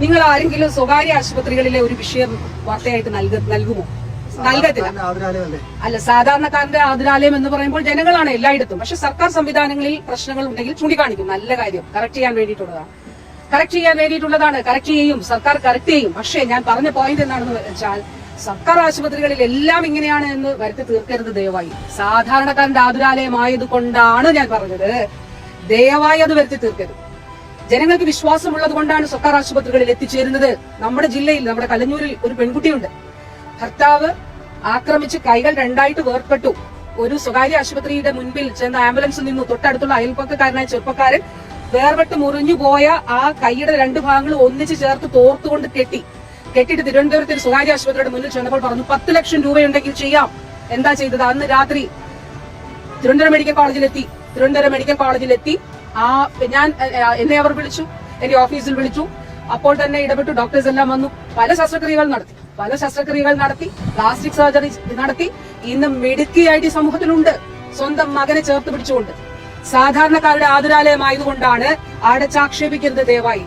നിങ്ങൾ ആരെങ്കിലും സ്വകാര്യ ആശുപത്രികളിലെ ഒരു വിഷയം വാർത്തയായിട്ട് നൽക നൽകുമോ? നൽകത്തില്ല. അല്ല സാധാരണക്കാരന്റെ ആതുരാലയം എന്ന് പറയുമ്പോൾ ജനങ്ങളാണ് എല്ലായിടത്തും. പക്ഷെ സർക്കാർ സംവിധാനങ്ങളിൽ പ്രശ്നങ്ങൾ ഉണ്ടെങ്കിൽ ചൂണ്ടിക്കാണിക്കും. നല്ല കാര്യം. കറക്റ്റ് ചെയ്യാൻ വേണ്ടിയിട്ടുള്ളതാണ്. കറക്റ്റ് ചെയ്യാൻ വേണ്ടിയിട്ടുള്ളതാണ്. കറക്റ്റ് ചെയ്യും. സർക്കാർ കറക്റ്റ് ചെയ്യും. പക്ഷേ ഞാൻ പറഞ്ഞ പോയിന്റ് എന്താണെന്ന് വെച്ചാൽ സർക്കാർ ആശുപത്രികളിൽ എല്ലാം ഇങ്ങനെയാണ് എന്ന് വരുത്തി തീർക്കരുത് ദയവായി. സാധാരണക്കാരന്റെ ആതുരാലയമായത് കൊണ്ടാണ് ഞാൻ പറഞ്ഞത്. ദയവായി അത് വരുത്തി തീർക്കരുത്. ജനങ്ങൾക്ക് വിശ്വാസമുള്ളത് കൊണ്ടാണ് സർക്കാർ ആശുപത്രികളിൽ എത്തിച്ചേരുന്നത്. നമ്മുടെ ജില്ലയിൽ നമ്മുടെ കലഞ്ഞൂരിൽ ഒരു പെൺകുട്ടിയുണ്ട്. ഭർത്താവ് ആക്രമിച്ച് കൈകൾ രണ്ടായിട്ട് വേർപെട്ടു ഒരു സ്വകാര്യ ആശുപത്രിയുടെ മുൻപിൽ ചെന്ന ആംബുലൻസ് നിന്നു തൊട്ടടുത്തുള്ള അയൽപ്പക്കക്കാരനായ ചെറുപ്പക്കാരൻ വേർപെട്ട് മുറിഞ്ഞു പോയ ആ കൈയുടെ രണ്ട് ഭാഗങ്ങൾ ഒന്നിച്ച് ചേർത്ത് തോർത്തുകൊണ്ട് കെട്ടി. കെട്ടിട്ട് തിരുവനന്തപുരത്ത് ഒരു സ്വകാര്യ ആശുപത്രിയുടെ മുന്നിൽ ചെന്നപ്പോൾ പറഞ്ഞു പത്ത് ലക്ഷം രൂപയുണ്ടെങ്കിൽ ചെയ്യാം. എന്താ ചെയ്തത്? അന്ന് രാത്രി തിരുവനന്തപുരം മെഡിക്കൽ കോളേജിലെത്തി. തിരുവനന്തപുരം മെഡിക്കൽ കോളേജിലെത്തി. ആ ഞാൻ എന്നെ അവർ വിളിച്ചു എന്റെ ഓഫീസിൽ വിളിച്ചു. അപ്പോൾ തന്നെ ഇടപെട്ടു ഡോക്ടേഴ്സ് എല്ലാം വന്നു. പല ശസ്ത്രക്രിയകൾ നടത്തി പല ശസ്ത്രക്രിയകൾ നടത്തി പ്ലാസ്റ്റിക് സർജറി നടത്തി. ഇന്ന് മെടുക്കിയായിട്ട് സമൂഹത്തിലുണ്ട്. സ്വന്തം മകനെ ചേർത്ത് പിടിച്ചുകൊണ്ട്. സാധാരണക്കാരുടെ ആതുരാലയമായതുകൊണ്ടാണ് അടച്ചാക്ഷേപിക്കരുത് ദയവായി.